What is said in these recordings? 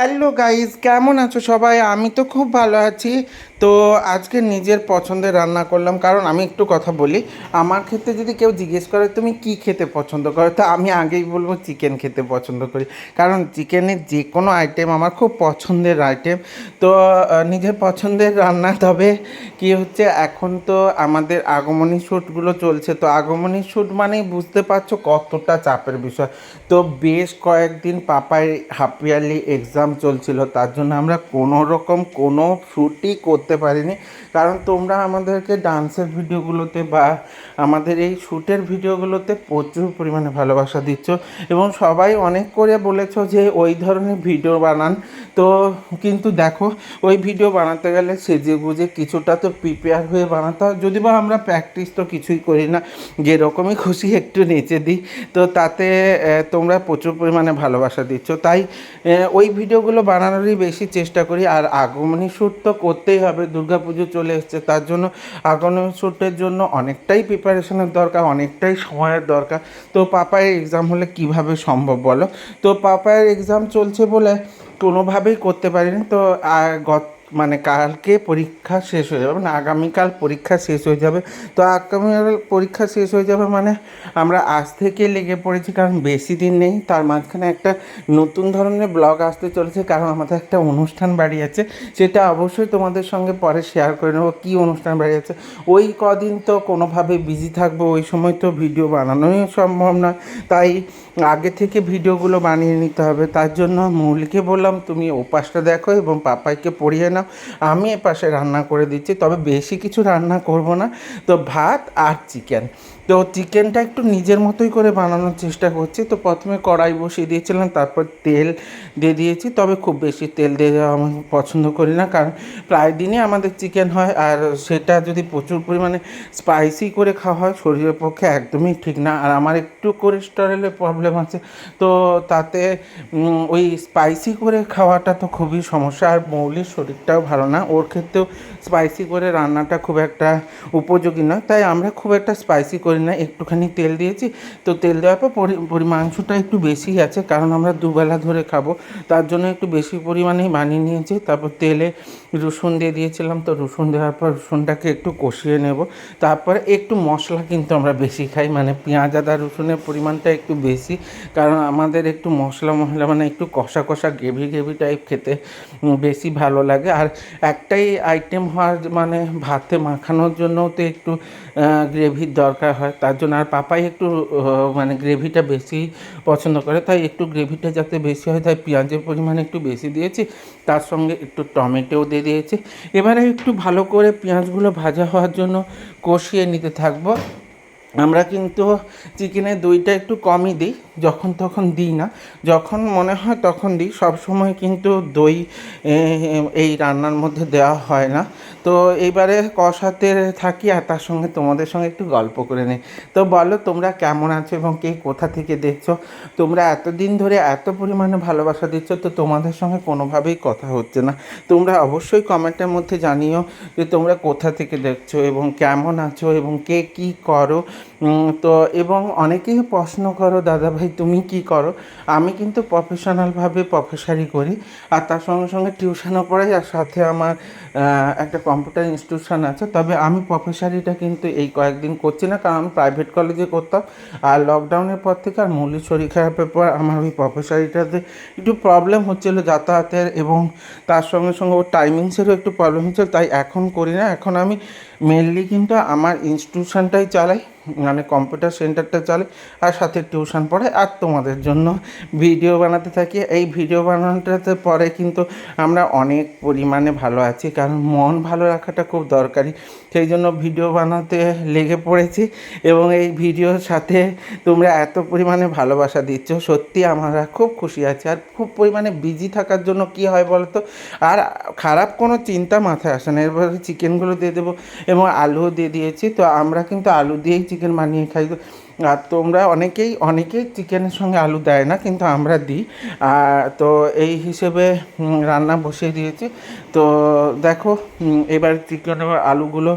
Hello guys কেমন আছো সবাই? আমি তো খুব ভালো আছি। তো আজকে নিজের পছন্দের রান্না করলাম। কারণ আমি একটু কথা বলি। আমার ক্ষেত্রে যদি কেউ জিজ্ঞেস করে, তুমি কি খেতে পছন্দ করো? তো আমি আগেই বলব, চিকেন খেতে পছন্দ করি। কারণ চিকেনের যে কোনো আইটেম আমার খুব পছন্দের আইটেম তো নিজের পছন্দের রান্না। তবে কি হচ্ছে, এখন তো আমাদের আগমনী শ্যুটগুলো চলছে। তো আগমনী শ্যুট মানেই বুঝতে পারছ কতটা চাপের বিষয়। তো বেশ কয়েকদিন পাপায় হাফ ইয়ারলি এক্সাম চলছিল, তার জন্য আমরা কোনো রকম কোনো শ্যুটই করতে পারিনি। কারণ তোমরা আমাদেরকে ডান্সের ভিডিওগুলোতে বা আমাদের এই শ্যুটের ভিডিওগুলোতে প্রচুর পরিমাণে ভালোবাসা দিচ্ছ এবং সবাই অনেক করে বলেছ যে ওই ধরনের ভিডিও বানান। তো কিন্তু দেখো, ওই ভিডিও বানাতে গেলে সেজে গুজে কিছুটা তো প্রিপেয়ার হয়ে বানাতে হয়। যদি বা আমরা প্র্যাকটিস তো কিছুই করি না, যেরকমই খুশি একটু নেচে দিই। তো তাতে তোমরা প্রচুর পরিমাণে ভালোবাসা দিচ্ছ। তাই ওই ওই ভিডিওগুলো বানানোরই বেশি চেষ্টা করি, আর আগমনী শ্যুট তো করতেই হবে, দুর্গা পুজো চলে এসছে, তার জন্য আগমনী শ্যুটের জন্য অনেকটাই প্রিপারেশনের দরকার, অনেকটাই সময়ের দরকার। তো পাপায়ের এক্সাম হলে কীভাবে সম্ভব বলো? তো পাপায়ের এক্সাম চলছে বলে কোনোভাবেই করতে পারিনি, তো গত মানে কালকে পরীক্ষা শেষ হয়ে যাবে মানে আগামীকাল পরীক্ষা শেষ হয়ে যাবে। তো আগামীকাল পরীক্ষা শেষ হয়ে যাবে মানে আমরা আজ থেকে লেগে পড়েছি, কারণ বেশি দিন নেই। তার মাঝখানে একটা নতুন ধরনের ব্লগ আসতে চলেছে, কারণ আমাদের একটা অনুষ্ঠান বাড়ি আছে। সেটা অবশ্যই তোমাদের সঙ্গে পরে শেয়ার করে নেব, কী অনুষ্ঠান বাড়ি আছে। ওই কদিন তো কোনোভাবে বিজি থাকব, ওই সময় তো ভিডিও বানানোই সম্ভব নয়। তাই আগে থেকে ভিডিওগুলো বানিয়ে নিতে হবে। তার জন্য মৌলিকে বললাম, তুমি ওপাশটা দেখো এবং পাপাইকে পড়িয়ে নাও। আমি এ পাশে রান্না করে দিচ্ছি। তবে বেশি কিছু রান্না করব না। তো ভাত আর চিকেন তো চিকেনটা একটু নিজের মতোই করে বানানোর চেষ্টা করছি। তো প্রথমে কড়াই বসিয়ে দিয়েছিলাম, তারপর তেল দিয়ে দিয়েছি। তবে খুব বেশি তেল দিয়ে দেওয়া আমি পছন্দ করি না, কারণ প্রায় দিনই আমাদের চিকেন হয় আর সেটা যদি প্রচুর পরিমাণে স্পাইসি করে খাওয়া হয়, শরীরের পক্ষে একদমই ঠিক না। আর আমার একটু কোলেস্টেরলের প্রবলেম আছে, তো তাতে ওই স্পাইসি করে খাওয়াটা তো খুবই সমস্যা। আর মৌলির শরীরটাও ভালো না, ওর ক্ষেত্রেও স্পাইসি করে রান্নাটা খুব একটা উপযোগী নয়। তাই আমরা খুব একটা স্পাইসি করি না, একটুখানি তেল দিয়েছি। তো তেল দেওয়ার পর মাংসটা একটু বেশি আছে, কারণ আমরা দুবেলা ধরে খাব। তার জন্য একটু বেশি পরিমাণেই বানিয়ে নিয়েছি। তারপর তেলে রসুন দিয়ে দিয়েছিলাম। তো রসুন দেওয়ার পর রসুনটাকে একটু কষিয়ে নেব। তারপরে একটু মশলা কিন্তু আমরা বেশি খাই। মানে পেঁয়াজ, আদা, রসুনের পরিমাণটা একটু বেশি। কারণ আমাদের একটু মশলা মশলা মানে একটু কষা কষা, গ্রেভি গ্রেভি টাইপ খেতে বেশি ভালো লাগে। আর একটাই আইটেম হওয়ার মানে ভাতে মাখানোর জন্যও তো একটু গ্রেভির দরকার হয়। তার জন্য আর পাপাই একটু মানে গ্রেভিটা বেশি পছন্দ করে। তাই একটু গ্রেভিটা যাতে বেশি হয়, তাই পেঁয়াজের পরিমাণ একটু বেশি দিয়েছি। তার সঙ্গে একটু টমেটোও দিয়ে দিয়েছি। এবারে একটু ভালো করে পেঁয়াজগুলো ভাজা হওয়ার জন্য কষিয়ে নিতে থাকব। আমরা কিন্তু চিকেনের দইটা একটু কমই দিই, যখন তখন দিই না। যখন মনে হয় তখন দিই, সব সময় কিন্তু দই এই রান্নার মধ্যে দেওয়া হয় না। তো এইবারে কষাতে থাকি আর তার সঙ্গে তোমাদের সঙ্গে একটু গল্প করে নিই। তো বলো, তোমরা কেমন আছো এবং কে কোথা থেকে দেখছ? তোমরা এতদিন ধরে এত পরিমাণে ভালোবাসা দিচ্ছ, তো তোমাদের সঙ্গে কোনোভাবেই কথা হচ্ছে না। তোমরা অবশ্যই কমেন্টের মধ্যে জানিও যে তোমরা কোথা থেকে দেখছ এবং কেমন আছো এবং কে কী করো। তো এবং অনেকেই প্রশ্ন করো দাদা ভাই তুমি কি করো? আমি কিন্তু প্রফেশনালভাবে প্রফেসারি করি। আর তার সঙ্গে সঙ্গে টিউশনও পড়াই। আর সাথে আমার একটা কম্পিউটার ইনস্টিটিউশন আছে। তবে আমি প্রফেসারিটা কিন্তু এই কয়েকদিন করছি না। কারণ আমি প্রাইভেট কলেজে করতাম। আর লকডাউনের পর থেকে আর মৌলিক শরীর খারাপের পর আমার ওই প্রফেসারিটাতে একটু প্রবলেম হচ্ছিল যাতায়াতের। এবং তার সঙ্গে সঙ্গে ওর টাইমিংসেরও একটু প্রবলেম হচ্ছিল। তাই এখন করি না। এখন আমি মেনলি কিন্তু আমার ইনস্টিটিউশনটাই চালাই। মানে কম্পিউটার সেন্টারটা চলে আর সাথে টিউশন পড়াই আর তোমাদের জন্য ভিডিও বানাতে থাকি। এই ভিডিও বানানোটাতে পরে কিন্তু আমরা অনেক পরিমাণে ভালো আছি, কারণ মন ভালো রাখাটা খুব দরকারি। সেই জন্য ভিডিও বানাতে লেগে পড়েছি এবং এই ভিডিওর সাথে তোমরা এত পরিমাণে ভালোবাসা দিচ্ছ। সত্যি আমরা খুব খুশি আছি। আর খুব পরিমাণে বিজি থাকার জন্য কি হয় বলো তো আর খারাপ কোনো চিন্তা মাথায় আসে না। এরপরে চিকেনগুলো দিয়ে দেবো এবং আলুও দিয়ে দিয়েছি। তো আমরা কিন্তু আলু দিয়েই চিকেন বানিয়ে খাই। আর তোমরা অনেকেই অনেকেই চিকেনের সঙ্গে আলু দেয় না, কিন্তু আমরা দিই। তো এই হিসেবে রান্না বসিয়ে দিয়েছি। তো দেখো এবার চিকেনের আলুগুলো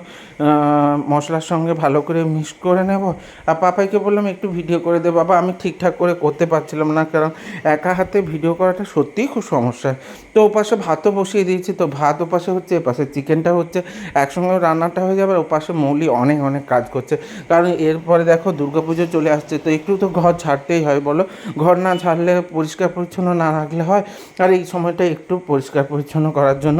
মশলার সঙ্গে ভালো করে মিক্স করে নেব। আর পাপাইকে বললাম, একটু ভিডিও করে দে বাবা, আমি ঠিকঠাক করে করতে পারছিলাম না, কারণ একা হাতে ভিডিও করাটা সত্যিই খুব সমস্যা। তো ওপাশে ভাতও বসিয়ে দিয়েছি। তো ভাত ওপাশে হচ্ছে, এপাশে চিকেনটা হচ্ছে একসঙ্গে রান্নাটা হয়ে যাবে, আর ওপাশে মৌলি অনেক অনেক কাজ করছে। কারণ এরপরে দেখো দুর্গাপুজো চলে আসছে। তো একটু তো ঘর ছাড়তেই হয়, বলো। ঘর না ছাড়লে পরিষ্কার পরিচ্ছন্ন না রাখলে হয়। আর এই সময়টা একটু পরিষ্কার পরিচ্ছন্ন করার জন্য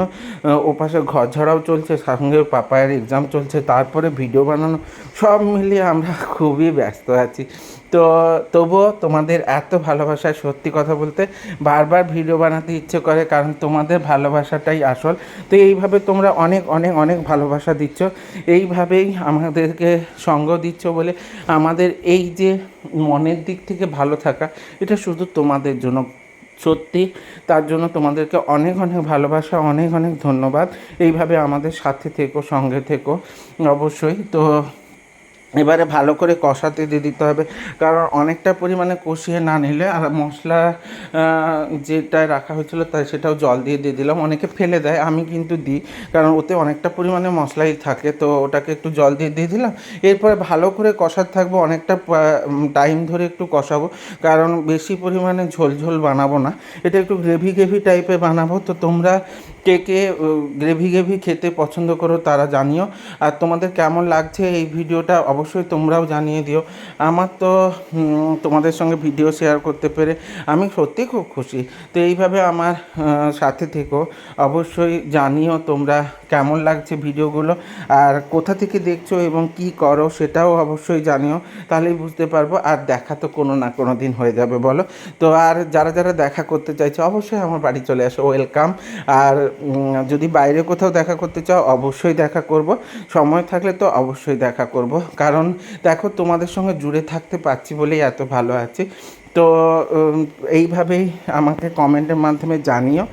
ওপাশে ঘর ঝাড়াও চলছে, সঙ্গে পাপায়ের এক্সাম চলছে, তারপরে ভিডিও বানানো, সব মিলিয়ে আমরা খুবই ব্যস্ত আছি। তো তবুও তোমাদের এত ভালোবাসা সত্যি কথা বলতে বারবার ভিডিও বানাতে ইচ্ছে করে, কারণ তোমাদের ভালোবাসাটাই আসল। তো এইভাবে তোমরা অনেক অনেক অনেক ভালোবাসা দিচ্ছ। এইভাবেই আমাদেরকে সঙ্গ দিচ্ছ বলে আমাদের এই যে মনের দিক থেকে ভালো থাকা, এটা শুধু তোমাদের জন্য সত্যি। তার জন্য তোমাদেরকে অনেক অনেক ভালোবাসা, অনেক অনেক ধন্যবাদ। এইভাবে আমাদের সাথে থেকো, সঙ্গে থেকো অবশ্যই। তো এবারে ভালো করে কষাতে দিয়ে দিতে হবে। কারণ অনেকটা পরিমাণে কষিয়ে না নিলে আর মশলা যেটা রাখা হয়েছিল তাই সেটাও জল দিয়ে দিয়ে দিলাম। অনেকে ফেলে দেয়, আমি কিন্তু দিই। কারণ ওতে অনেকটা পরিমাণে মশলাই থাকে, তো ওটাকে একটু জল দিয়ে দিয়ে দিলাম। এরপরে ভালো করে কষাতে থাকব, অনেকটা টাইম ধরে একটু কষাবো। কারণ বেশি পরিমাণে ঝোল ঝোল বানাবো না। এটা একটু গ্রেভি গ্রেভি টাইপের বানাবো। তো তোমরা কে কে গ্রেভি গ্রেভি খেতে পছন্দ করো তারা জানিও। আর তোমাদের কেমন লাগছে এই ভিডিওটা অবশ্যই তোমরাও জানিয়ে দিও। আমার তো তোমাদের সঙ্গে ভিডিও শেয়ার করতে পেরে আমি সত্যি খুব খুশি। তো এইভাবে আমার সাথে থেকো। অবশ্যই জানিও তোমরা কেমন লাগছে ভিডিওগুলো। আর কোথা থেকে দেখছ এবং কি করো সেটাও অবশ্যই জানিও, তাহলেই বুঝতে পারব। আর দেখা তো কোনো না কোনো দিন হয়ে যাবে, বলো। তো আর যারা যারা দেখা করতে চাইছে, অবশ্যই আমার বাড়ি চলে আসো। ওয়েলকাম। আর যদি বাইরে কোথাও দেখা করতে চাও, অবশ্যই দেখা করব। সময় থাকলে তো অবশ্যই দেখা করব। কারণ দেখো, তোমাদের সঙ্গে জুড়ে থাকতে পারছি বলেই এত ভালো আছি। তো এইভাবেই আমাকে কমেন্টের মাধ্যমে জানিও।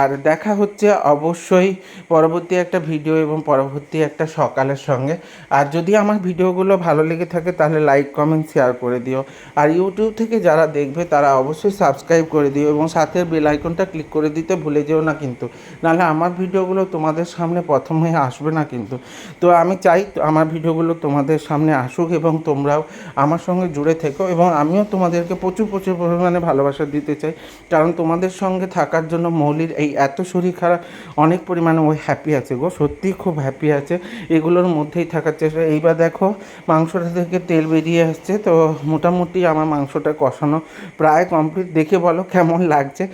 আর দেখা হচ্ছে অবশ্যই পরবর্তী একটা ভিডিও এবং পরবর্তী একটা সকালের সঙ্গে। আর যদি আমার ভিডিওগুলো ভালো লেগে থাকে তাহলে লাইক, কমেন্ট, শেয়ার করে দিও। আর ইউটিউব থেকে যারা দেখবে তারা অবশ্যই সাবস্ক্রাইব করে দিও এবং সাথে বেল আইকনটা ক্লিক করে দিতে ভুলে যেও না কিন্তু। নাহলে আমার ভিডিওগুলো তোমাদের সামনে প্রথম হয়ে আসবে না কিন্তু। তো আমি চাই আমার ভিডিওগুলো তোমাদের সামনে আসুক এবং তোমরাও আমার সঙ্গে জুড়ে থেকো এবং আমিও তোমাদেরকে প্রচুর প্রচুর প্রচুর পরিমাণে ভালোবাসা দিতে চাই। কারণ তোমাদের সঙ্গে থাকার জন্য মৌলির এই এত শরীর খারাপ, অনেক পরিমাণে ওই হ্যাপি আছে গো। সত্যিই খুব হ্যাপি আছে। এগুলোর মধ্যেই থাকার চেষ্টা। এইবার দেখো, মাংসটা থেকে তেল বেরিয়ে আসছে। তো মোটামুটি আমার মাংসটা কষানো প্রায় কমপ্লিট দেখে বলো কেমন লাগছে?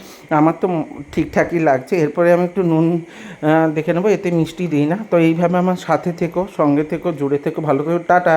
আমার তো ঠিকঠাকই লাগছে। এরপরে আমি একটু নুন দেখে নেব। এতে মিষ্টি দিই না। তো এইভাবে আমার সাথে থেকো, সঙ্গে থেকো, জুড়ে থেকো। ভালো করে টাটা!